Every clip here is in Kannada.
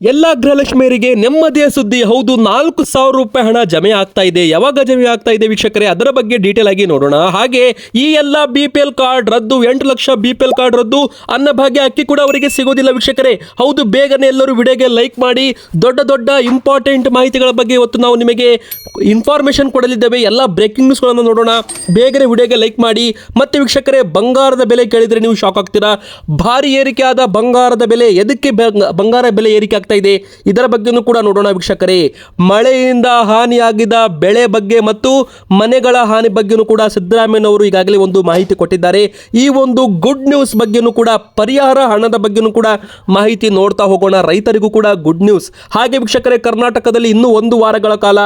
ಎಲ್ಲ ಗೃಹಲಕ್ಷ್ಮಿಯರಿಗೆ ನೆಮ್ಮದಿಯ ಸುದ್ದಿ. ಹೌದು, ನಾಲ್ಕು ಸಾವಿರ ರೂಪಾಯಿ ಹಣ ಜಮೆ ಆಗ್ತಾ ಇದೆ. ಯಾವಾಗ ಜಮೆ ಆಗ್ತಾ ಇದೆ ವೀಕ್ಷಕರೇ? ಅದರ ಬಗ್ಗೆ ಡೀಟೇಲ್ ಆಗಿ ನೋಡೋಣ. ಹಾಗೆ, ಈ ಎಲ್ಲ ಬಿ ಪಿ ಎಲ್ ಕಾರ್ಡ್ ರದ್ದು, ಎಂಟು lakh B P L card ರದ್ದು ಅನ್ನಭಾಗ್ಯ ಅಕ್ಕಿ ಕೂಡ ಅವರಿಗೆ ಸಿಗೋದಿಲ್ಲ ವೀಕ್ಷಕರೇ. ಹೌದು, ಬೇಗನೆ ಎಲ್ಲರೂ ವಿಡಿಯೋಗೆ ಲೈಕ್ ಮಾಡಿ. ದೊಡ್ಡ ದೊಡ್ಡ ಇಂಪಾರ್ಟೆಂಟ್ ಮಾಹಿತಿಗಳ ಬಗ್ಗೆ ಇವತ್ತು ನಾವು ನಿಮಗೆ ಇನ್ಫಾರ್ಮೇಶನ್ ಕೊಡಲಿದ್ದೇವೆ, ಎಲ್ಲ ಬ್ರೇಕಿಂಗ್ ನ್ಯೂಸ್ಗಳನ್ನು ನೋಡೋಣ. ಬೇಗನೆ ವಿಡಿಯೋಗೆ ಲೈಕ್ ಮಾಡಿ. ಮತ್ತೆ ವೀಕ್ಷಕರೇ, ಬಂಗಾರದ ಬೆಲೆ ಕೇಳಿದರೆ ನೀವು ಶಾಕ್ ಆಗ್ತೀರಾ. ಭಾರಿ ಏರಿಕೆ ಆದ ಬಂಗಾರದ ಬೆಲೆ, ಎದಕ್ಕೆ ಬಂಗ- ಬಂಗಾರ ಬೆಲೆ ಏರಿಕೆ ಆಗ್ತಾ ಇದೆ? ಇದರ ಬಗ್ಗೆನೂ ಕೂಡ ನೋಡೋಣ ವೀಕ್ಷಕರೇ. ಮಳೆಯಿಂದ ಹಾನಿಯಾಗಿದ್ದ ಬೆಳೆ ಬಗ್ಗೆ ಮತ್ತು ಮನೆಗಳ ಹಾನಿ ಬಗ್ಗೆನೂ ಕೂಡ ಸಿದ್ದರಾಮಯ್ಯನವರು ಈಗಾಗಲೇ ಒಂದು ಮಾಹಿತಿ ಕೊಟ್ಟಿದ್ದಾರೆ. ಈ ಒಂದು ಗುಡ್ ನ್ಯೂಸ್ ಬಗ್ಗೆನೂ ಕೂಡ, ಪರಿಹಾರ ಹಣದ ಬಗ್ಗೆನೂ ಕೂಡ ಮಾಹಿತಿ ನೋಡ್ತಾ ಹೋಗೋಣ. ರೈತರಿಗೂ ಕೂಡ ಗುಡ್ ನ್ಯೂಸ್ ಹಾಗೆ ವೀಕ್ಷಕರೇ, ಕರ್ನಾಟಕದಲ್ಲಿ ಇನ್ನೂ ಒಂದು ವಾರಗಳ ಕಾಲ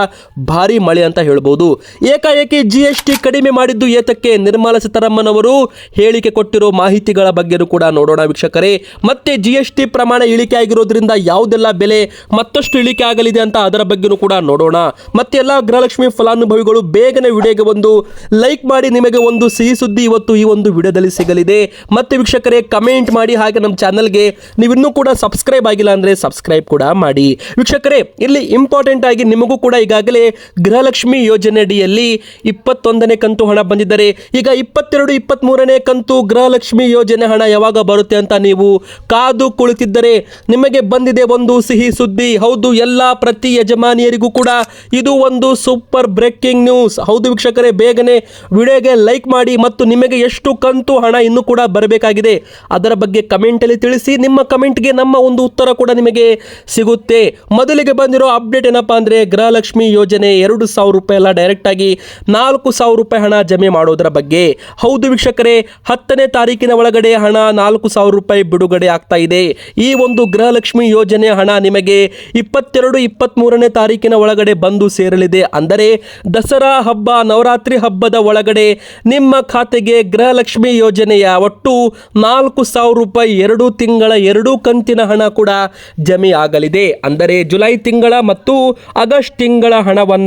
ಭಾರಿ ಮಳೆ ಅಂತ ಹೇಳ್ಬೋದು. ಏಕಾಏಕಿ ಜಿಎಸ್ಟಿ ಕಡಿಮೆ ಮಾಡಿದ್ದು ಏತಕ್ಕೆ ನಿರ್ಮಲಾ ಸೀತಾರಾಮನ್ ಅವರು ಹೇಳಿಕೆ ಕೊಟ್ಟಿರೋ ಮಾಹಿತಿಗಳ ಬಗ್ಗೆನೂ ಕೂಡ ನೋಡೋಣ ವೀಕ್ಷಕರೇ. ಮತ್ತೆ ಜಿಎಸ್ಟಿ ಪ್ರಮಾಣ ಇಳಿಕೆ ಆಗಿರೋದ್ರಿಂದ ಯಾವುದೆಲ್ಲ ಬೆಲೆ ಮತ್ತಷ್ಟು ಇಳಿಕೆ ಆಗಲಿದೆ ಅಂತ ಅದರ ಬಗ್ಗೆನೂ ಕೂಡ ನೋಡೋಣ. ಮತ್ತೆ ಎಲ್ಲ ಗೃಹಲಕ್ಷ್ಮಿ ಫಲಾನುಭವಿಗಳು ಬೇಗನೆ ವಿಡಿಯೋಗೆ ಒಂದು ಲೈಕ್ ಮಾಡಿ ನಿಮಗೆ ಒಂದು ಸಿಹಿ ಸುದ್ದಿ ಇವತ್ತು ಈ ಒಂದು ವಿಡಿಯೋದಲ್ಲಿ ಸಿಗಲಿದೆ. ಮತ್ತೆ ವೀಕ್ಷಕರೇ, ಕಮೆಂಟ್ ಮಾಡಿ ಹಾಗೆ ನಮ್ಮ ಚಾನಲ್ಗೆ ನೀವಿನ್ನೂ ಕೂಡ ಸಬ್ಸ್ಕ್ರೈಬ್ ಆಗಿಲ್ಲ ಅಂದರೆ ಸಬ್ಸ್ಕ್ರೈಬ್ ಕೂಡ ಮಾಡಿ. ವೀಕ್ಷಕರೇ, ಇಲ್ಲಿ ಇಂಪಾರ್ಟೆಂಟ್ ಆಗಿ ನಿಮಗೂ ಕೂಡ ಈಗಾಗಲೇ ಗೃಹಲಕ್ಷ್ಮಿ ಯೋಜನೆಯಡಿಯಲ್ಲಿ ಇಪ್ಪತ್ತೊಂದನೇ ಕಂತು ಹಣ ಬಂದಿದ್ದಾರೆ, ಈಗ ಇಪ್ಪತ್ತೆರಡು ಇಪ್ಪತ್ತ್ಮೂರನೇ ಕಂತು ಗೃಹಲಕ್ಷ್ಮಿ ಯೋಜನೆ ಹಣ ಯಾವಾಗ ಬರುತ್ತೆ ಅಂತ ನೀವು ಕಾದು ಕುಳಿತಿದ್ದರೆ ನಿಮಗೆ ಬಂದಿದೆ ಒಂದು ಸಿಹಿ ಸುದ್ದಿ. ಹೌದು, ಎಲ್ಲ ಪ್ರತಿ ಯಜಮಾನಿಯರಿಗೂ ಕೂಡ ಇದು ಒಂದು ಸೂಪರ್ ಬ್ರೇಕಿಂಗ್ ನ್ಯೂಸ್. ಹೌದು ವೀಕ್ಷಕರೇ, ಬೇಗನೆ ವಿಡಿಯೋಗೆ ಲೈಕ್ ಮಾಡಿ ಮತ್ತು ನಿಮಗೆ ಎಷ್ಟು ಕಂತು ಹಣ ಇನ್ನೂ ಕೂಡ ಬರಬೇಕಾಗಿದೆ ಅದರ ಬಗ್ಗೆ ಕಮೆಂಟಲ್ಲಿ ತಿಳಿಸಿ. ನಿಮ್ಮ ಕಮೆಂಟ್ಗೆ ನಮ್ಮ ಒಂದು ಉತ್ತರ ಕೂಡ ನಿಮಗೆ ಸಿಗುತ್ತೆ. ಮೊದಲಿಗೆ ಬಂದಿರೋ ಅಪ್ಡೇಟ್ ಏನಪ್ಪಾ ಅಂದರೆ ಗೃಹಲಕ್ಷ್ಮಿ ಯೋಜನೆ ಎರಡು ಸಾವಿರ ರೂಪಾಯಿ ಎಲ್ಲ ಡೈರೆಕ್ಟಾಗಿ ನಾಲ್ಕು ಸಾವಿರ ರೂಪಾಯಿ ಹಣ ಜಮೆ ಮಾಡೋದರ ಬಗ್ಗೆ. ಹೌದು ವೀಕ್ಷಕರೇ, ಹತ್ತನೇ ತಾರೀಕಿನ ಒಳಗಡೆ ಹಣ ನಾಲ್ಕು ಸಾವಿರ ರೂಪಾಯಿ ಬಿಡುಗಡೆ ಆಗ್ತಾ ಇದೆ. ಈ ಒಂದು ಗೃಹಲಕ್ಷ್ಮಿ ಯೋಜನೆ ಹಣ ನಿಮಗೆ ಇಪ್ಪತ್ತೆರಡು ಇಪ್ಪತ್ತ್ಮೂರನೇ ತಾರೀಕಿನ ಒಳಗಡೆ ಬಂದು ಸೇರಲಿದೆ. ಅಂದರೆ ದಸರಾ ಹಬ್ಬ, ನವರಾತ್ರಿ ಹಬ್ಬದ ಒಳಗಡೆ ನಿಮ್ಮ ಖಾತೆಗೆ ಗೃಹಲಕ್ಷ್ಮಿ ಯೋಜನೆಯ ಒಟ್ಟು ನಾಲ್ಕು ಸಾವಿರ ರೂಪಾಯಿ ಎರಡು ತಿಂಗಳ ಎರಡೂ ಕಂತಿನ ಹಣ ಕೂಡ ಜಮೆ ಆಗಲಿದೆ. ಅಂದರೆ ಜುಲೈ ತಿಂಗಳ ಮತ್ತು ಆಗಸ್ಟ್ ತಿಂಗಳ ಹಣವನ್ನು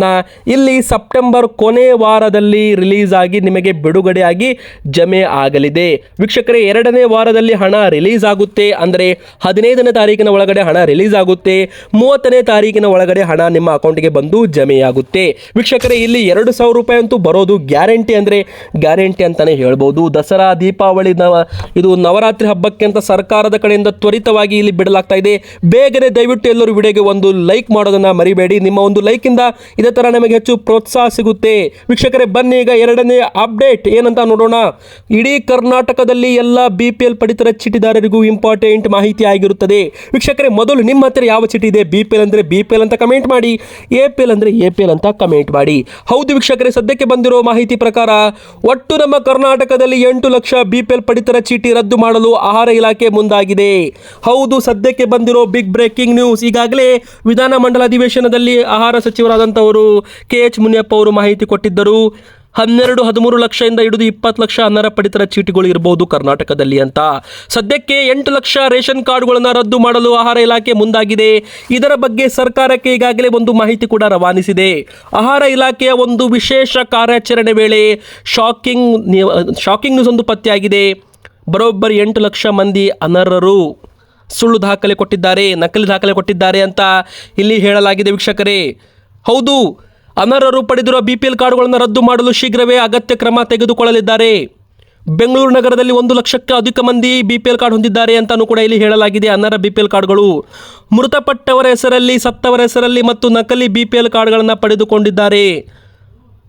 ಇಲ್ಲಿ ಸೆಪ್ಟೆಂಬರ್ ಕೊನೆ ವಾರದಲ್ಲಿ ರಿಲೀಸ್ ಆಗಿ ನಿಮಗೆ ಬಿಡುಗಡೆಯಾಗಿ ಜಮೆ ಆಗಲಿದೆ. ವೀಕ್ಷಕರೇ, ಎರಡನೇ ವಾರದಲ್ಲಿ ಹಣ ರಿಲೀಸ್ ಆಗುತ್ತೆ ಅಂದರೆ ಹದಿನೈದನೇ ತಾರೀಕಿನ ಒಳಗಡೆ ಹಣ ರಿಲೀಸ್ ಆಗುತ್ತೆ ಮೂವತ್ತನೇ ತಾರೀಕಿನ ಒಳಗಡೆ ಹಣ ನಿಮ್ಮ ಅಕೌಂಟ್ಗೆ ಬಂದು ಜಮೆಯಾಗುತ್ತೆ. ವೀಕ್ಷಕರೇ, ಇಲ್ಲಿ ಎರಡು ಸಾವಿರ ರೂಪಾಯಿ ಅಂತೂ ಬರೋದು ಗ್ಯಾರಂಟಿ ಅಂದರೆ ಗ್ಯಾರಂಟಿ ಅಂತಲೇ ಹೇಳ್ಬೋದು. ದಸರಾ, ದೀಪಾವಳಿ ಇದು ನವರಾತ್ರಿ ಹಬ್ಬಕ್ಕೆ ಅಂತ ಸರ್ಕಾರದ ಕಡೆಯಿಂದ ತ್ವರಿತವಾಗಿ ಇಲ್ಲಿ ಬಿಡಲಾಗ್ತಾ ಇದೆ. ಬೇಗನೆ ದಯವಿಟ್ಟು ಎಲ್ಲರೂ ವಿಡಿಯೋಗೆ ಒಂದು ಲೈಕ್ ಮಾಡೋದನ್ನ ಮರಿಬೇಡಿ. ನಿಮ್ಮ ಒಂದು ಲೈಕಿಂದ ಇದೇ ಥರ ನಮಗೆ ಹೆಚ್ಚು ಪ್ರೋತ್ಸಾಹ ಸಿಗುತ್ತೆ. ವೀಕ್ಷಕರೇ, ಬನ್ನಿ ಈಗ ಎರಡನೇ ಅಪ್ಡೇಟ್. ಏನಂತ ನೋಡೋಣ. ಇಡೀ ಕರ್ನಾಟಕದಲ್ಲಿ ಎಲ್ಲ ಬಿ ಪಿ ಎಲ್ ಪಡಿತರ ಚೀಟಿದಾರರಿಗೂ ಇಂಪಾರ್ಟೆಂಟ್ ಮಾಹಿತಿ ಆಗಿರುತ್ತದೆ. ವೀಕ್ಷಕರೇ, ಮೊದಲು ನಿಮ್ಮ ಹತ್ರ ಯಾವ ಚೀಟಿ ಇದೆ? ಬಿ ಪಿ ಎಲ್ ಅಂದರೆ ಬಿ ಪಿ ಎಲ್ ಅಂತ ಕಮೆಂಟ್ ಮಾಡಿ. ಎ ಪಿ ಎಲ್ ಅಂದರೆ ಎ ಪಿ ಎಲ್ ಅಂತ ಕಮೆಂಟ್ ಮಾಡಿ. ಹೌದು ವೀಕ್ಷಕರೇ, ಸದ್ಯಕ್ಕೆ ಬಂದಿರೋ ಮಾಹಿತಿ ಪ್ರಕಾರ ಒಟ್ಟು ನಮ್ಮ ಕರ್ನಾಟಕದಲ್ಲಿ ಎಂಟು ಲಕ್ಷ ಬಿ ಪಿ ಎಲ್ ಪಡಿತರ ಚೀಟಿ ರದ್ದು ಮಾಡಲು ಆಹಾರ ಇಲಾಖೆ ಮುಂದಾಗಿದೆ. ಹೌದು, ಸದ್ಯಕ್ಕೆ ಬಂದಿರೋ ಬಿಗ್ ಬ್ರೇಕಿಂಗ್ ನ್ಯೂಸ್ ಈಗಾಗಲೇ ವಿಧಾನಮಂಡಲ ಅಧಿವೇಶನದಲ್ಲಿ ಆಹಾರ ಸಚಿವರಾದಂಥವರು ಕೆ ಎಚ್ ಮುನಿಯಪ್ಪ ಅವರು ಮಾಹಿತಿ ಕೊಟ್ಟಿದ್ದರು. ಹನ್ನೆರಡು, ಹದಿಮೂರು ಲಕ್ಷದಿಂದ ಹಿಡಿದು ಇಪ್ಪತ್ತು ಲಕ್ಷ ಅನರ್ಹ ಪಡಿತರ ಚೀಟಿಗಳು ಇರಬಹುದು ಕರ್ನಾಟಕದಲ್ಲಿ ಅಂತ. ಸದ್ಯಕ್ಕೆ ಎಂಟು ಲಕ್ಷ ರೇಷನ್ ಕಾರ್ಡ್ಗಳನ್ನು ರದ್ದು ಮಾಡಲು ಆಹಾರ ಇಲಾಖೆ ಮುಂದಾಗಿದೆ. ಇದರ ಬಗ್ಗೆ ಸರ್ಕಾರಕ್ಕೆ ಈಗಾಗಲೇ ಒಂದು ಮಾಹಿತಿ ಕೂಡ ರವಾನಿಸಿದೆ. ಆಹಾರ ಇಲಾಖೆಯ ಒಂದು ವಿಶೇಷ ಕಾರ್ಯಾಚರಣೆ ವೇಳೆ ಶಾಕಿಂಗ್ ಶಾಕಿಂಗ್ ನ್ಯೂಸ್ ಒಂದು ಪತ್ತೆಯಾಗಿದೆ. ಬರೋಬ್ಬರಿ ಎಂಟು ಲಕ್ಷ ಮಂದಿ ಅನರ್ಹರು ಸುಳ್ಳು ದಾಖಲೆ ಕೊಟ್ಟಿದ್ದಾರೆ, ನಕಲಿ ದಾಖಲೆ ಕೊಟ್ಟಿದ್ದಾರೆ ಅಂತ ಇಲ್ಲಿ ಹೇಳಲಾಗಿದೆ ವೀಕ್ಷಕರೇ. ಹೌದು, ಅನರ್ಹರು ಪಡೆದಿರುವ ಬಿ ಪಿ ಎಲ್ ಕಾರ್ಡ್ಗಳನ್ನು ರದ್ದು ಮಾಡಲು ಶೀಘ್ರವೇ ಅಗತ್ಯ ಕ್ರಮ ತೆಗೆದುಕೊಳ್ಳಲಿದ್ದಾರೆ. ಬೆಂಗಳೂರು ನಗರದಲ್ಲಿ ಒಂದು ಲಕ್ಷಕ್ಕೆ ಅಧಿಕ ಮಂದಿ ಬಿ ಪಿ ಎಲ್ ಕಾರ್ಡ್ ಹೊಂದಿದ್ದಾರೆ ಅಂತಲೂ ಕೂಡ ಇಲ್ಲಿ ಹೇಳಲಾಗಿದೆ. ಅನರ್ಹ ಬಿ ಪಿ ಎಲ್ ಕಾರ್ಡ್ಗಳು ಮೃತಪಟ್ಟವರ ಹೆಸರಲ್ಲಿ, ಸತ್ತವರ ಹೆಸರಲ್ಲಿ ಮತ್ತು ನಕಲಿ ಬಿ ಪಿ ಎಲ್ ಕಾರ್ಡ್ಗಳನ್ನು ಪಡೆದುಕೊಂಡಿದ್ದಾರೆ.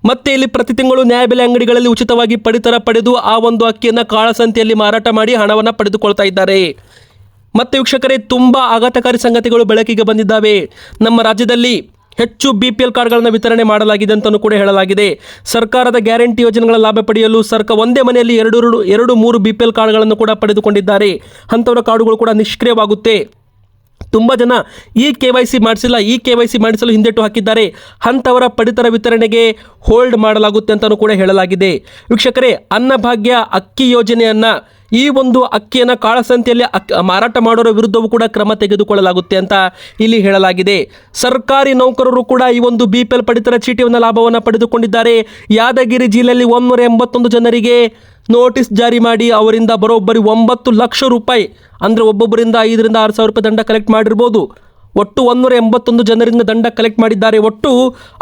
ಮತ್ತೆ ಇಲ್ಲಿ ಪ್ರತಿ ತಿಂಗಳು ನ್ಯಾಯಬೆಲೆ ಅಂಗಡಿಗಳಲ್ಲಿ ಉಚಿತವಾಗಿ ಪಡಿತರ ಪಡೆದು ಆ ಒಂದು ಅಕ್ಕಿಯನ್ನು ಕಾಳಸಂತೆಯಲ್ಲಿ ಮಾರಾಟ ಮಾಡಿ ಹಣವನ್ನು ಪಡೆದುಕೊಳ್ತಾ ಇದ್ದಾರೆ. ಮತ್ತೆ ವೀಕ್ಷಕರೇ, ತುಂಬ ಆಘಾತಕಾರಿ ಸಂಗತಿಗಳು ಬೆಳಕಿಗೆ ಬಂದಿದ್ದಾವೆ. ನಮ್ಮ ರಾಜ್ಯದಲ್ಲಿ ಹೆಚ್ಚು ಬಿ ಪಿ ಎಲ್ ಕಾರ್ಡ್ಗಳನ್ನು ವಿತರಣೆ ಮಾಡಲಾಗಿದೆ ಅಂತಲೂ ಕೂಡ ಹೇಳಲಾಗಿದೆ. ಸರ್ಕಾರದ ಗ್ಯಾರಂಟಿ ಯೋಜನೆಗಳ ಲಾಭ ಪಡೆಯಲು ಸರ್ಕಾರ ಒಂದೇ ಮನೆಯಲ್ಲಿ ಎರಡು ಎರಡು ಮೂರು ಬಿ ಪಿ ಎಲ್ ಕಾರ್ಡ್ಗಳನ್ನು ಕೂಡ ಪಡೆದುಕೊಂಡಿದ್ದಾರೆ. ಅಂಥವರ ಕಾರ್ಡುಗಳು ಕೂಡ ನಿಷ್ಕ್ರಿಯವಾಗುತ್ತೆ. ತುಂಬ ಜನ ಈ ಕೆ ವೈ ಸಿ ಮಾಡಿಸಿಲ್ಲ, ಈ ಕೆ ವೈ ಸಿ ಮಾಡಿಸಲು ಹಿಂದೆಟ್ಟು ಹಾಕಿದ್ದಾರೆ. ಅಂಥವರ ಪಡಿತರ ವಿತರಣೆಗೆ ಹೋಲ್ಡ್ ಮಾಡಲಾಗುತ್ತೆ ಅಂತಲೂ ಕೂಡ ಹೇಳಲಾಗಿದೆ. ವೀಕ್ಷಕರೇ, ಅನ್ನಭಾಗ್ಯ ಅಕ್ಕಿ ಯೋಜನೆಯನ್ನು ಈ ಒಂದು ಅಕ್ಕಿಯನ್ನು ಕಾಳಸಂತೆಯಲ್ಲಿ ಅಕ್ ಮಾರಾಟ ಮಾಡೋರ ವಿರುದ್ಧವೂ ಕೂಡ ಕ್ರಮ ತೆಗೆದುಕೊಳ್ಳಲಾಗುತ್ತೆ ಅಂತ ಇಲ್ಲಿ ಹೇಳಲಾಗಿದೆ. ಸರ್ಕಾರಿ ನೌಕರರು ಕೂಡ ಈ ಒಂದು ಬಿ ಪಿ ಎಲ್ ಪಡಿತರ ಚೀಟಿಯನ್ನು ಲಾಭವನ್ನು ಪಡೆದುಕೊಂಡಿದ್ದಾರೆ. ಯಾದಗಿರಿ ಜಿಲ್ಲೆಯಲ್ಲಿ ಒಂದೂರ ಎಂಬತ್ತೊಂದು ಜನರಿಗೆ ನೋಟಿಸ್ ಜಾರಿ ಮಾಡಿ ಅವರಿಂದ ಬರೋಬ್ಬರಿ ಒಂಬತ್ತು ಲಕ್ಷ ರೂಪಾಯಿ, ಅಂದರೆ ಒಬ್ಬೊಬ್ಬರಿಂದ ಐದರಿಂದ ಆರು ಸಾವಿರ ರೂಪಾಯಿ ದಂಡ ಕಲೆಕ್ಟ್ ಮಾಡಿರ್ಬೋದು. ಒಟ್ಟು ಒಂದೂರ ಎಂಬತ್ತೊಂದು ಜನರಿಂದ ದಂಡ ಕಲೆಕ್ಟ್ ಮಾಡಿದ್ದಾರೆ. ಒಟ್ಟು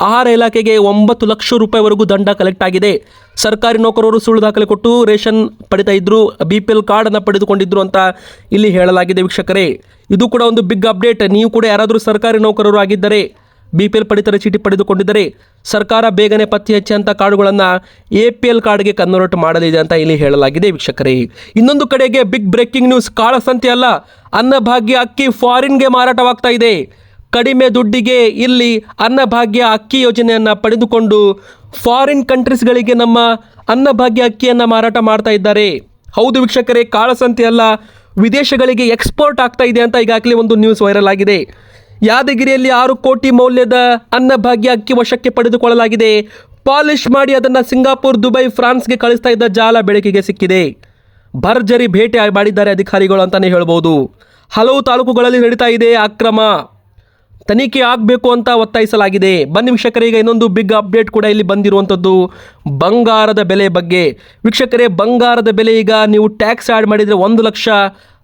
ಆಹಾರ ಇಲಾಖೆಗೆ ಒಂಬತ್ತು ಲಕ್ಷ ರೂಪಾಯಿವರೆಗೂ ದಂಡ ಕಲೆಕ್ಟ್ ಆಗಿದೆ. ಸರ್ಕಾರಿ ನೌಕರರು ಸುಳ್ಳು ದಾಖಲೆ ಕೊಟ್ಟು ರೇಷನ್ ಪಡಿತಾ ಇದ್ರು ಬಿ ಪಿ ಎಲ್ ಕಾರ್ಡನ್ನು ಪಡೆದುಕೊಂಡಿದ್ರು ಅಂತ ಇಲ್ಲಿ ಹೇಳಲಾಗಿದೆ ವೀಕ್ಷಕರೇ. ಇದು ಕೂಡ ಒಂದು ಬಿಗ್ ಅಪ್ಡೇಟ್ ನೀವು ಕೂಡ ಯಾರಾದರೂ ಸರ್ಕಾರಿ ನೌಕರರು ಆಗಿದ್ದರೆ ಬಿ ಪಿ ಎಲ್ ಪಡಿತರ ಚೀಟಿ ಪಡೆದುಕೊಂಡಿದ್ದರೆ ಸರ್ಕಾರ ಬೇಗನೆ ಪತ್ತೆ ಅಂತ ಕಾರ್ಡುಗಳನ್ನು ಎ ಪಿ ಎಲ್ ಕಾರ್ಡ್ಗೆ ಕನ್ವರ್ಟ್ ಮಾಡಲಿದೆ ಅಂತ ಇಲ್ಲಿ ಹೇಳಲಾಗಿದೆ ವೀಕ್ಷಕರೇ. ಇನ್ನೊಂದು ಕಡೆಗೆ ಬಿಗ್ ಬ್ರೇಕಿಂಗ್ ನ್ಯೂಸ್ ಕಾಳಸಂತೆ ಅಲ್ಲ, ಅನ್ನಭಾಗ್ಯ ಅಕ್ಕಿ ಫಾರಿನ್ಗೆ ಮಾರಾಟವಾಗ್ತಾ ಇದೆ. ಕಡಿಮೆ ದುಡ್ಡಿಗೆ ಇಲ್ಲಿ ಅನ್ನಭಾಗ್ಯ ಅಕ್ಕಿ ಯೋಜನೆಯನ್ನು ಪಡೆದುಕೊಂಡು ಫಾರಿನ್ ಕಂಟ್ರೀಸ್ಗಳಿಗೆ ನಮ್ಮ ಅನ್ನಭಾಗ್ಯ ಅಕ್ಕಿಯನ್ನು ಮಾರಾಟ ಮಾಡ್ತಾ ಇದ್ದಾರೆ. ಹೌದು ವೀಕ್ಷಕರೇ, ಕಾಳಸಂತೆ ಅಲ್ಲ, ವಿದೇಶಗಳಿಗೆ ಎಕ್ಸ್ಪೋರ್ಟ್ ಆಗ್ತಾ ಇದೆ ಅಂತ ಈಗಾಗಲೇ ಒಂದು ನ್ಯೂಸ್ ವೈರಲ್ ಆಗಿದೆ. ಯಾದಗಿರಿಯಲ್ಲಿ ಆರು ಕೋಟಿ ಮೌಲ್ಯದ ಅನ್ನಭಾಗ್ಯ ಅಕ್ಕಿ ವಶಕ್ಕೆ ಪಡೆದುಕೊಳ್ಳಲಾಗಿದೆ. ಪಾಲಿಶ್ ಮಾಡಿ ಅದನ್ನು ಸಿಂಗಾಪುರ್, ದುಬೈ, ಫ್ರಾನ್ಸ್ಗೆ ಕಳಿಸ್ತಾ ಇದ್ದ ಜಾಲ ಬೆಳಕಿಗೆ ಸಿಕ್ಕಿದೆ. ಭರ್ಜರಿ ಭೇಟಿ ಮಾಡಿದ್ದಾರೆ ಅಧಿಕಾರಿಗಳು ಅಂತಲೇ ಹೇಳ್ಬೋದು. ಹಲವು ತಾಲೂಕುಗಳಲ್ಲಿ ನಡೀತಾ ಇದೆ ಅಕ್ರಮ ತನಿಖೆ ಆಗಬೇಕು ಅಂತ ಒತ್ತಾಯಿಸಲಾಗಿದೆ. ಬನ್ನಿ ವೀಕ್ಷಕರೇ ಇನ್ನೊಂದು ಬಿಗ್ ಅಪ್ಡೇಟ್ ಕೂಡ ಇಲ್ಲಿ ಬಂದಿರುವಂಥದ್ದು ಬಂಗಾರದ ಬೆಲೆ ಬಗ್ಗೆ. ವೀಕ್ಷಕರೇ, ಬಂಗಾರದ ಬೆಲೆ ಈಗ ನೀವು ಟ್ಯಾಕ್ಸ್ ಆ್ಯಡ್ ಮಾಡಿದರೆ ಒಂದು ಲಕ್ಷ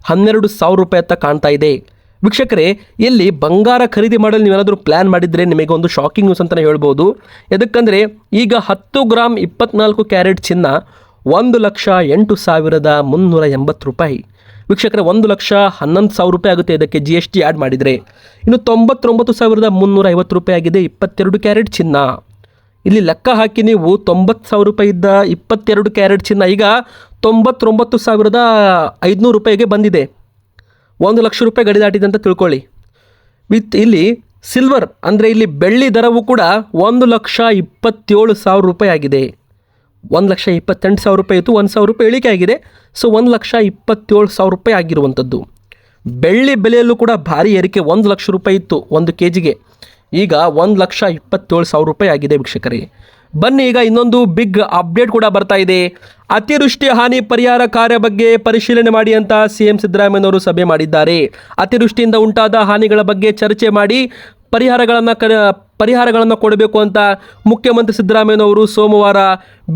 ಹನ್ನೆರಡು ಸಾವಿರ ರೂಪಾಯಿ ಅಂತ ಕಾಣ್ತಾ ಇದೆ. ವೀಕ್ಷಕರೇ ಇಲ್ಲಿ ಬಂಗಾರ ಖರೀದಿ ಮಾಡಲು ನೀವೇನಾದರೂ ಪ್ಲ್ಯಾನ್ ಮಾಡಿದರೆ ನಿಮಗೆ ಒಂದು ಶಾಕಿಂಗ್ ನ್ಯೂಸ್ ಅಂತಲೇ ಹೇಳ್ಬೋದು. ಎದಕ್ಕಂದರೆ, ಈಗ ಹತ್ತು ಗ್ರಾಮ್ ಇಪ್ಪತ್ನಾಲ್ಕು ಕ್ಯಾರೆಟ್ ಚಿನ್ನ ಒಂದು ಲಕ್ಷ ಎಂಟು ಸಾವಿರದ ಮುನ್ನೂರ ಎಂಬತ್ತು ರೂಪಾಯಿ. ವೀಕ್ಷಕರೇ, ಒಂದು ಲಕ್ಷ ಹನ್ನೊಂದು ಸಾವಿರ ರೂಪಾಯಿ ಆಗುತ್ತೆ ಇದಕ್ಕೆ ಜಿ ಎಸ್ ಟಿ ಆ್ಯಡ್ ಮಾಡಿದರೆ. ಇನ್ನು ತೊಂಬತ್ತೊಂಬತ್ತು ಸಾವಿರದ ಮುನ್ನೂರ ಐವತ್ತು ರೂಪಾಯಿ ಆಗಿದೆ ಇಪ್ಪತ್ತೆರಡು ಕ್ಯಾರೆಟ್ ಚಿನ್ನ. ಇಲ್ಲಿ ಲೆಕ್ಕ ಹಾಕಿ ನೀವು ತೊಂಬತ್ತು ಸಾವಿರ ರೂಪಾಯಿ ಇದ್ದ ಇಪ್ಪತ್ತೆರಡು ಕ್ಯಾರೆಟ್ ಚಿನ್ನ ಈಗ ತೊಂಬತ್ತೊಂಬತ್ತು ಸಾವಿರದ ಐದುನೂರು ರೂಪಾಯಿಗೆ ಬಂದಿದೆ. ಒಂದು ಲಕ್ಷ ರೂಪಾಯಿ ಗಡಿ ದಾಟಿದೆ ಅಂತ ತಿಳ್ಕೊಳ್ಳಿ. ವಿತ್ ಇಲ್ಲಿ ಸಿಲ್ವರ್, ಅಂದರೆ ಇಲ್ಲಿ ಬೆಳ್ಳಿ ದರವು ಕೂಡ ಒಂದು ಲಕ್ಷ ಇಪ್ಪತ್ತೇಳು ಸಾವಿರ ರೂಪಾಯಿ ಆಗಿದೆ. ಒಂದು ಲಕ್ಷ ಇಪ್ಪತ್ತೆಂಟು ಸಾವಿರ ರೂಪಾಯಿ ಇತ್ತು, ಒಂದು ಸಾವಿರ ರೂಪಾಯಿ ಇಳಿಕೆ ಆಗಿದೆ. ಸೊ ಒಂದು ಲಕ್ಷ ಇಪ್ಪತ್ತೇಳು ಸಾವಿರ ರೂಪಾಯಿ ಆಗಿರುವಂಥದ್ದು ಬೆಳ್ಳಿ ಬೆಲೆಯಲ್ಲೂ ಕೂಡ ಭಾರಿ ಏರಿಕೆ, ಒಂದು ಲಕ್ಷ ರೂಪಾಯಿ ಇತ್ತು ಒಂದು ಕೆ ಜಿಗೆ ಈಗ ಒಂದು ಲಕ್ಷ ಇಪ್ಪತ್ತೇಳು ಸಾವಿರ ರೂಪಾಯಿ ಆಗಿದೆ ವೀಕ್ಷಕರೇ. ಬನ್ನಿ, ಈಗ ಇನ್ನೊಂದು ಬಿಗ್ ಅಪ್ಡೇಟ್ ಕೂಡ ಬರ್ತಾ ಇದೆ. ಅತಿವೃಷ್ಟಿ ಹಾನಿ ಪರಿಹಾರ ಕಾರ್ಯ ಬಗ್ಗೆ ಪರಿಶೀಲನೆ ಮಾಡಿ ಅಂತ ಸಿಎಂ ಸಿದ್ದರಾಮಯ್ಯನವರು ಸಭೆ ಮಾಡಿದ್ದಾರೆ. ಅತಿವೃಷ್ಟಿಯಿಂದ ಉಂಟಾದ ಹಾನಿಗಳ ಬಗ್ಗೆ ಚರ್ಚೆ ಮಾಡಿ ಪರಿಹಾರಗಳನ್ನು ಕ, ಪರಿಹಾರಗಳನ್ನು ಕೊಡಬೇಕು ಅಂತ ಮುಖ್ಯಮಂತ್ರಿ ಸಿದ್ದರಾಮಯ್ಯನವರು ಸೋಮವಾರ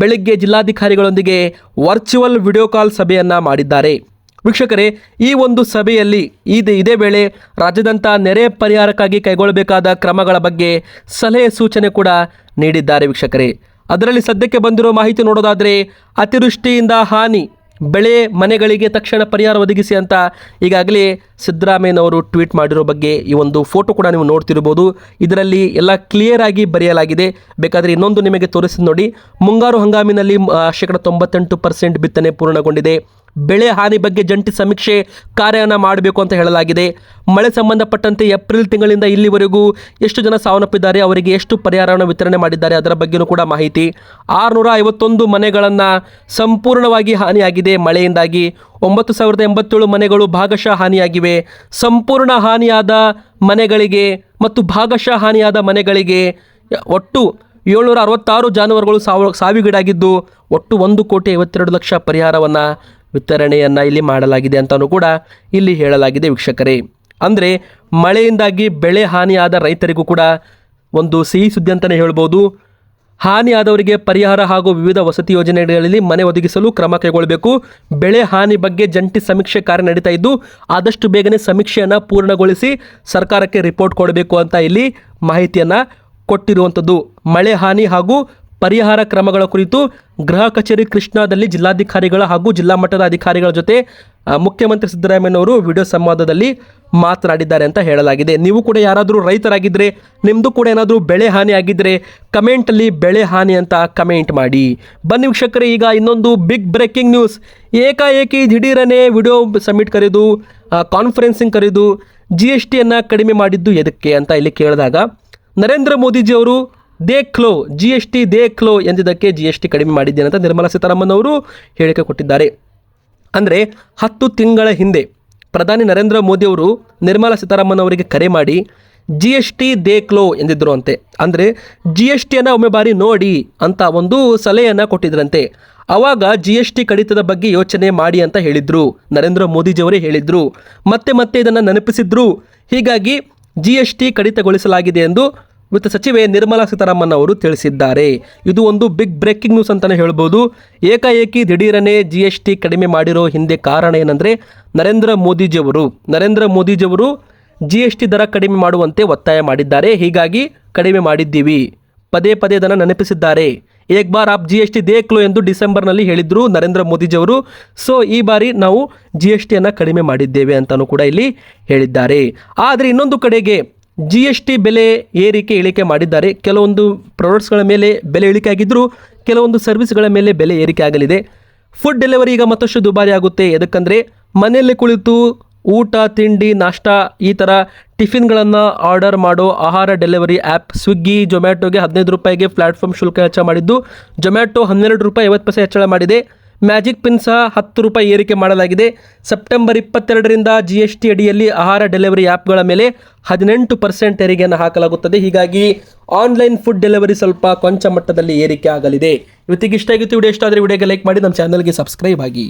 ಬೆಳಗ್ಗೆ ಜಿಲ್ಲಾಧಿಕಾರಿಗಳೊಂದಿಗೆ ವರ್ಚುವಲ್ ವಿಡಿಯೋ ಕಾಲ್ ಸಭೆಯನ್ನು ಮಾಡಿದ್ದಾರೆ. ವೀಕ್ಷಕರೇ, ಈ ಒಂದು ಸಭೆಯಲ್ಲಿ ಇದೆ, ಇದೇ ವೇಳೆ ರಾಜ್ಯದಂಥ ನೆರೆ ಪರಿಹಾರಕ್ಕಾಗಿ ಕೈಗೊಳ್ಳಬೇಕಾದ ಕ್ರಮಗಳ ಬಗ್ಗೆ ಸಲಹೆ, ಸೂಚನೆ ಕೂಡ ನೀಡಿದ್ದಾರೆ ವೀಕ್ಷಕರೇ. ಅದರಲ್ಲಿ ಸದ್ಯಕ್ಕೆ ಬಂದಿರೋ ಮಾಹಿತಿ ನೋಡೋದಾದರೆ, ಅತಿವೃಷ್ಟಿಯಿಂದ ಹಾನಿ, ಬೆಳೆ, ಮನೆಗಳಿಗೆ ತಕ್ಷಣ ಪರಿಹಾರ ಒದಗಿಸಿ ಅಂತ ಈಗಾಗಲೇ ಸಿದ್ದರಾಮಯ್ಯನವರು ಟ್ವೀಟ್ ಮಾಡಿರೋ ಬಗ್ಗೆ ಈ ಒಂದು ಫೋಟೋ ಕೂಡ ನೀವು ನೋಡ್ತಿರ್ಬೋದು. ಇದರಲ್ಲಿ ಎಲ್ಲ ಕ್ಲಿಯರ್ ಆಗಿ ಬರೆಯಲಾಗಿದೆ. ಬೇಕಾದರೆ ಇನ್ನೊಂದು ನಿಮಗೆ ತೋರಿಸಿ ನೋಡಿ, ಮುಂಗಾರು ಹಂಗಾಮಿನಲ್ಲಿ ಶೇಕಡ ತೊಂಬತ್ತೆಂಟು ಪರ್ಸೆಂಟ್ ಬಿತ್ತನೆ ಪೂರ್ಣಗೊಂಡಿದೆ. ಬೆಳೆ ಹಾನಿ ಬಗ್ಗೆ ಜಂಟಿ ಸಮೀಕ್ಷೆ ಕಾರ್ಯನ ಮಾಡಬೇಕು ಅಂತ ಹೇಳಲಾಗಿದೆ. ಮಳೆ ಸಂಬಂಧಪಟ್ಟಂತೆ ಏಪ್ರಿಲ್ ತಿಂಗಳಿಂದ ಇಲ್ಲಿವರೆಗೂ ಎಷ್ಟು ಜನ ಸಾವನ್ನಪ್ಪಿದ್ದಾರೆ, ಅವರಿಗೆ ಎಷ್ಟು ಪರಿಹಾರವನ್ನು ವಿತರಣೆ ಮಾಡಿದ್ದಾರೆ ಅದರ ಬಗ್ಗೆಯೂ ಕೂಡ ಮಾಹಿತಿ. ಆರುನೂರ ಐವತ್ತೊಂದು ಮನೆಗಳನ್ನು ಸಂಪೂರ್ಣವಾಗಿ ಹಾನಿಯಾಗಿದೆ. ಮಳೆಯಿಂದಾಗಿ ಒಂಬತ್ತು ಸಾವಿರದ ಎಂಬತ್ತೇಳು ಮನೆಗಳು ಭಾಗಶಃ ಹಾನಿಯಾಗಿವೆ. ಸಂಪೂರ್ಣ ಹಾನಿಯಾದ ಮನೆಗಳಿಗೆ ಮತ್ತು ಭಾಗಶಃ ಹಾನಿಯಾದ ಮನೆಗಳಿಗೆ ಒಟ್ಟು ಏಳ್ನೂರ ಅರವತ್ತಾರು ಜಾನುವಾರುಗಳು ಸಾವು, ಸಾವಿಗೀಡಾಗಿದ್ದು, ಒಟ್ಟು ಒಂದು ಕೋಟಿ ಐವತ್ತೆರಡು ಲಕ್ಷ ಪರಿಹಾರವನ್ನು ವಿತರಣೆಯನ್ನು ಇಲ್ಲಿ ಮಾಡಲಾಗಿದೆ ಅಂತಲೂ ಕೂಡ ಇಲ್ಲಿ ಹೇಳಲಾಗಿದೆ ವೀಕ್ಷಕರೇ. ಅಂದರೆ ಮಳೆಯಿಂದಾಗಿ ಬೆಳೆ ಹಾನಿಯಾದ ರೈತರಿಗೂ ಕೂಡ ಒಂದು ಸಿಹಿ ಸುದ್ದಿ ಅಂತಲೇ ಹೇಳ್ಬೋದು. ಹಾನಿಯಾದವರಿಗೆ ಪರಿಹಾರ ಹಾಗೂ ವಿವಿಧ ವಸತಿ ಯೋಜನೆಗಳಲ್ಲಿ ಮನೆ ಒದಗಿಸಲು ಕ್ರಮ ಕೈಗೊಳ್ಳಬೇಕು. ಬೆಳೆ ಹಾನಿ ಬಗ್ಗೆ ಜಂಟಿ ಸಮೀಕ್ಷೆ ಕಾರ್ಯ ನಡೀತಾ ಇದ್ದು, ಆದಷ್ಟು ಬೇಗನೆ ಸಮೀಕ್ಷೆಯನ್ನು ಪೂರ್ಣಗೊಳಿಸಿ ಸರ್ಕಾರಕ್ಕೆ ರಿಪೋರ್ಟ್ ಕೊಡಬೇಕು ಅಂತ ಇಲ್ಲಿ ಮಾಹಿತಿಯನ್ನು ಕೊಟ್ಟಿರುವಂಥದ್ದು. ಮಳೆ ಹಾನಿ ಹಾಗೂ ಪರಿಹಾರ ಕ್ರಮಗಳ ಕುರಿತು ಗೃಹ ಕಚೇರಿ ಕೃಷ್ಣಾದಲ್ಲಿ ಜಿಲ್ಲಾಧಿಕಾರಿಗಳ ಹಾಗೂ ಜಿಲ್ಲಾ ಮಟ್ಟದ ಅಧಿಕಾರಿಗಳ ಜೊತೆ ಮುಖ್ಯಮಂತ್ರಿ ಸಿದ್ದರಾಮಯ್ಯನವರು ವಿಡಿಯೋ ಸಂವಾದದಲ್ಲಿ ಮಾತನಾಡಿದ್ದಾರೆ ಅಂತ ಹೇಳಲಾಗಿದೆ. ನೀವು ಕೂಡ ಯಾರಾದರೂ ರೈತರಾಗಿದ್ದರೆ ನಿಮ್ಮದು ಕೂಡ ಏನಾದರೂ ಬೆಳೆ ಹಾನಿ ಆಗಿದ್ದರೆ ಕಮೆಂಟಲ್ಲಿ ಬೆಳೆ ಹಾನಿ ಅಂತ ಕಮೆಂಟ್ ಮಾಡಿ. ಬನ್ನಿ ವೀಕ್ಷಕರೇ, ಈಗ ಇನ್ನೊಂದು ಬಿಗ್ ಬ್ರೇಕಿಂಗ್ ನ್ಯೂಸ್ ಏಕಾಏಕಿ ದಿಢೀರನೇ ವಿಡಿಯೋ ಸಬ್ಮಿಟ್ ಕರೆದು ಕಾನ್ಫರೆನ್ಸಿಂಗ್ ಕರೆದು ಜಿ ಎಸ್ ಟಿಯನ್ನು ಕಡಿಮೆ ಮಾಡಿದ್ದು ಎದಕ್ಕೆ ಅಂತ ಇಲ್ಲಿ ಕೇಳಿದಾಗ, ನರೇಂದ್ರ ಮೋದಿಜಿಯವರು ದೇಖ್ಲೋ ಜಿ ಎಸ್ ಟಿ ದೇಖ್ಲೋ ಎಂದಿದ್ದಕ್ಕೆ ಜಿ ಎಸ್ ಟಿ ಕಡಿಮೆ ಮಾಡಿದ್ದೇನೆ ಅಂತ ನಿರ್ಮಲಾ ಸೀತಾರಾಮನ್ ಅವರು ಹೇಳಿಕೆ ಕೊಟ್ಟಿದ್ದಾರೆ. ಅಂದರೆ ಹತ್ತು ತಿಂಗಳ ಹಿಂದೆ ಪ್ರಧಾನಿ ನರೇಂದ್ರ ಮೋದಿ ಅವರು ನಿರ್ಮಲಾ ಸೀತಾರಾಮನ್ ಅವರಿಗೆ ಕರೆ ಮಾಡಿ ಜಿ ಎಸ್ ಟಿ ದೇಖ್ಲೋ ಎಂದಿದ್ದರು ಅಂತೆ. ಅಂದರೆ ಜಿ ಎಸ್ ಟಿಯನ್ನು ಒಮ್ಮೆ ಬಾರಿ ನೋಡಿ ಅಂತ ಒಂದು ಸಲಹೆಯನ್ನು ಕೊಟ್ಟಿದ್ರಂತೆ. ಆವಾಗ ಜಿ ಎಸ್ ಟಿ ಕಡಿತದ ಬಗ್ಗೆ ಯೋಚನೆ ಮಾಡಿ ಅಂತ ಹೇಳಿದರು, ನರೇಂದ್ರ ಮೋದಿಜಿಯವರೇ ಹೇಳಿದರು. ಮತ್ತೆ ಮತ್ತೆ ಇದನ್ನು ನೆನಪಿಸಿದ್ರು. ಹೀಗಾಗಿ ಜಿ ಎಸ್ ಟಿ ಕಡಿತಗೊಳಿಸಲಾಗಿದೆ ಎಂದು ವಿತ್ತ ಸಚಿವೆ ನಿರ್ಮಲಾ ಸೀತಾರಾಮನ್ ಅವರು ತಿಳಿಸಿದ್ದಾರೆ. ಇದು ಒಂದು ಬಿಗ್ ಬ್ರೇಕಿಂಗ್ ನ್ಯೂಸ್ ಅಂತಲೇ ಹೇಳ್ಬೋದು. ಏಕಾಏಕಿ ದಿಢೀರನೆ ಜಿ ಎಸ್ ಟಿ ಕಡಿಮೆ ಮಾಡಿರೋ ಹಿಂದೆ ಕಾರಣ ಏನಂದರೆ ನರೇಂದ್ರ ಮೋದಿಜಿಯವರು. ನರೇಂದ್ರ ಮೋದಿಜಿಯವರು ಜಿ ಎಸ್ ಟಿ ದರ ಕಡಿಮೆ ಮಾಡುವಂತೆ ಒತ್ತಾಯ ಮಾಡಿದ್ದಾರೆ. ಹೀಗಾಗಿ ಕಡಿಮೆ ಮಾಡಿದ್ದೀವಿ. ಪದೇ ಪದೇ ಇದನ್ನು ನೆನಪಿಸಿದ್ದಾರೆ. ಏಕ್ ಬಾರ್ ಆಪ್ ಜಿ ಎಸ್ ಟಿ ದೇಕ್ಲು ಎಂದು ಡಿಸೆಂಬರ್ನಲ್ಲಿ ಹೇಳಿದ್ರು ನರೇಂದ್ರ ಮೋದಿಜಿಯವರು. ಸೊ, ಈ ಬಾರಿ ನಾವು ಜಿ ಎಸ್ ಟಿಯನ್ನು ಕಡಿಮೆ ಮಾಡಿದ್ದೇವೆ ಅಂತಲೂ ಕೂಡ ಇಲ್ಲಿ ಹೇಳಿದ್ದಾರೆ. ಆದರೆ ಇನ್ನೊಂದು ಕಡೆಗೆ ಜಿ ಎಸ್ ಟಿ ಬೆಲೆ ಏರಿಕೆ ಇಳಿಕೆ ಮಾಡಿದ್ದಾರೆ. ಕೆಲವೊಂದು ಪ್ರಾಡಕ್ಟ್ಸ್ಗಳ ಮೇಲೆ ಬೆಲೆ ಇಳಿಕೆ ಆಗಿದ್ದರೂ ಕೆಲವೊಂದು ಸರ್ವಿಸ್ಗಳ ಮೇಲೆ ಬೆಲೆ ಏರಿಕೆ ಆಗಲಿದೆ. ಫುಡ್ ಡೆಲಿವರಿ ಈಗ ಮತ್ತಷ್ಟು ದುಬಾರಿ ಆಗುತ್ತೆ. ಯಾಕಂದರೆ ಮನೆಯಲ್ಲಿ ಕುಳಿತು ಊಟ, ತಿಂಡಿ, ನಾಷ್ಟ ಈ ಥರ ಟಿಫಿನ್ಗಳನ್ನು ಆರ್ಡರ್ ಮಾಡೋ ಆಹಾರ ಡೆಲಿವರಿ ಆ್ಯಪ್ ಸ್ವಿಗ್ಗಿ ಜೊಮ್ಯಾಟೊಗೆ ಹದಿನೈದು ರೂಪಾಯಿಗೆ ಪ್ಲಾಟ್ಫಾರ್ಮ್ ಶುಲ್ಕ ಹೆಚ್ಚಳ ಮಾಡಿದ್ದು. ಜೊಮ್ಯಾಟೊ ಹನ್ನೆರಡು ರೂಪಾಯಿ ಐವತ್ತು ಪೈಸೆ ಹೆಚ್ಚಳ ಮಾಡಿದೆ. ಮ್ಯಾಜಿಕ್ ಪಿನ್ ಸಹ ಹತ್ತು ರೂಪಾಯಿ ಏರಿಕೆ ಮಾಡಲಾಗಿದೆ. ಸೆಪ್ಟೆಂಬರ್ ಇಪ್ಪತ್ತೆರಡರಿಂದ ಜಿ ಎಸ್ ಟಿ ಅಡಿಯಲ್ಲಿ ಆಹಾರ ಡೆಲಿವರಿ ಆ್ಯಪ್ಗಳ ಮೇಲೆ ಹದಿನೆಂಟು ಪರ್ಸೆಂಟ್ ತೆರಿಗೆಯನ್ನು ಹಾಕಲಾಗುತ್ತದೆ. ಹೀಗಾಗಿ ಆನ್ಲೈನ್ ಫುಡ್ ಡೆಲಿವರಿ ಸ್ವಲ್ಪ ಕೊಂಚ ಮಟ್ಟದಲ್ಲಿ ಏರಿಕೆ ಆಗಲಿದೆ. ಇವತ್ತಿಗೆ ಇಷ್ಟ ಆಗಿತ್ತು. ವಿಡಿಯೋ ಇಷ್ಟ ಆದರೆ ವಿಡಿಯೋಗೆ ಲೈಕ್ ಮಾಡಿ. ನಮ್ಮ ಚಾನಲ್ಗೆ ಸಬ್ಸ್ಕ್ರೈಬ್ ಆಗಿ.